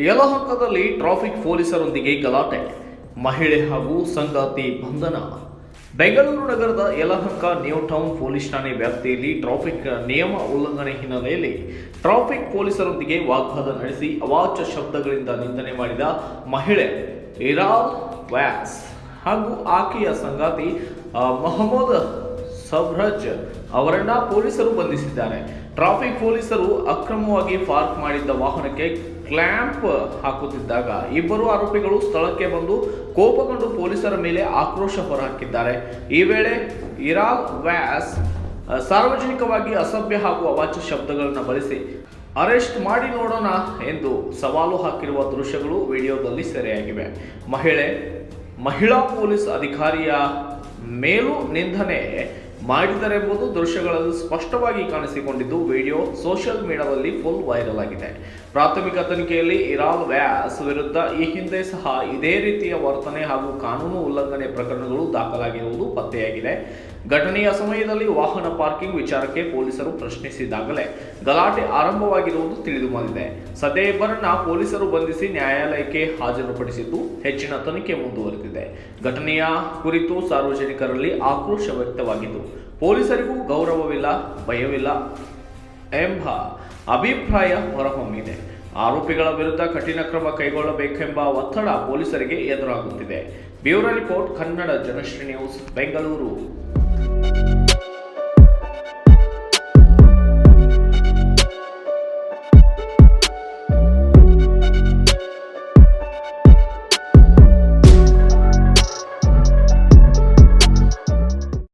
ಯಲಹಂಕದಲ್ಲಿ traffic ಪೊಲೀಸರೊಂದಿಗೆ ಗಲಾಟೆ. ಮಹಿಳೆ ಹಾಗೂ ಸಂಗಾತಿ ಬಂಧನ. ಬೆಂಗಳೂರು ನಗರದ ಯಲಹಂಕ ನ್ಯೂ ಟೌನ್ ಪೊಲೀಸ್ ಠಾಣೆ ವ್ಯಾಪ್ತಿಯಲ್ಲಿ ಟ್ರಾಫಿಕ್ ನಿಯಮ ಉಲ್ಲಂಘನೆ ಹಿನ್ನೆಲೆಯಲ್ಲಿ ಟ್ರಾಫಿಕ್ ಪೊಲೀಸರೊಂದಿಗೆ ವಾಗ್ವಾದ ನಡೆಸಿ ಅವಾಚ್ಯ ಶಬ್ದಗಳಿಂದ ನಿಂದನೆ ಮಾಡಿದ ಮಹಿಳೆ ಇರಾಲ್ ವ್ಯಾಸ್ ಹಾಗೂ ಆಕೆಯ ಸಂಗಾತಿ ಮೊಹಮ್ಮದ್ ಸಬ್ರಜ್ ಅವರನ್ನ ಪೊಲೀಸರು ಬಂಧಿಸಿದ್ದಾರೆ. ಟ್ರಾಫಿಕ್ ಪೊಲೀಸರು ಅಕ್ರಮವಾಗಿ ಪಾರ್ಕ್ ಮಾಡಿದ್ದ ವಾಹನಕ್ಕೆ ಕ್ಲ್ಯಾಂಪ್ ಹಾಕುತ್ತಿದ್ದಾಗ ಇಬ್ಬರು ಆರೋಪಿಗಳು ಸ್ಥಳಕ್ಕೆ ಬಂದು ಕೋಪಗೊಂಡು ಪೊಲೀಸರ ಮೇಲೆ ಆಕ್ರೋಶ ಹೊರಹಾಕಿದ್ದಾರೆ. ಈ ವೇಳೆ ಇರಾಲ್ ವ್ಯಾಸ್ ಸಾರ್ವಜನಿಕವಾಗಿ ಅಸಭ್ಯ ಹಾಗೂ ಅವಾಚ್ಯ ಶಬ್ದಗಳನ್ನು ಬಳಸಿ, ಅರೆಸ್ಟ್ ಮಾಡಿ ನೋಡೋಣ ಎಂದು ಸವಾಲು ಹಾಕಿರುವ ದೃಶ್ಯಗಳು ವಿಡಿಯೋದಲ್ಲಿ ಸೆರೆಯಾಗಿವೆ. ಮಹಿಳೆ, ಮಹಿಳಾ ಪೊಲೀಸ್ ಅಧಿಕಾರಿಯ ಮೇಲೂ ನಿಂದನೆ ಮಾಡಿದರೆಂಬುದು ದೃಶ್ಯಗಳಲ್ಲಿ ಸ್ಪಷ್ಟವಾಗಿ ಕಾಣಿಸಿಕೊಂಡಿದ್ದು, ವಿಡಿಯೋ ಸೋಷಿಯಲ್ ಮೀಡಿಯಾದಲ್ಲಿ ಫುಲ್ ವೈರಲ್ ಆಗಿದೆ. ಪ್ರಾಥಮಿಕ ತನಿಖೆಯಲ್ಲಿ ಇರಾಲ್ ವ್ಯಾಸ್ ವಿರುದ್ಧ ಈ ಹಿಂದೆ ಸಹ ಇದೇ ರೀತಿಯ ವರ್ತನೆ ಹಾಗೂ ಕಾನೂನು ಉಲ್ಲಂಘನೆ ಪ್ರಕರಣಗಳು ದಾಖಲಾಗಿರುವುದು ಪತ್ತೆಯಾಗಿದೆ. ಘಟನೆಯ ಸಮಯದಲ್ಲಿ ವಾಹನ ಪಾರ್ಕಿಂಗ್ ವಿಚಾರಕ್ಕೆ ಪೊಲೀಸರು ಪ್ರಶ್ನಿಸಿದಾಗಲೇ ಗಲಾಟೆ ಆರಂಭವಾಗಿರುವುದು ತಿಳಿದು ಬಂದಿದೆ. ಸದ್ಯ ಪೊಲೀಸರು ಬಂಧಿಸಿ ನ್ಯಾಯಾಲಯಕ್ಕೆ ಹಾಜರುಪಡಿಸಿದ್ದು ಹೆಚ್ಚಿನ ತನಿಖೆ ಮುಂದುವರೆದಿದೆ. ಘಟನೆಯ ಕುರಿತು ಸಾರ್ವಜನಿಕರಲ್ಲಿ ಆಕ್ರೋಶ ವ್ಯಕ್ತವಾಗಿದ್ದು ಪೊಲೀಸರಿಗೂ ಗೌರವವಿಲ್ಲ, ಭಯವಿಲ್ಲ ಎಂಬ ಅಭಿಪ್ರಾಯ ಹೊರಹೊಮ್ಮಿದೆ. ಆರೋಪಿಗಳ ವಿರುದ್ಧ ಕಠಿಣ ಕ್ರಮ ಕೈಗೊಳ್ಳಬೇಕೆಂಬ ಒತ್ತಡ ಪೊಲೀಸರಿಗೆ ಎದುರಾಗುತ್ತಿದೆ. Bureau report, Kannada Janashree news, Bengaluru.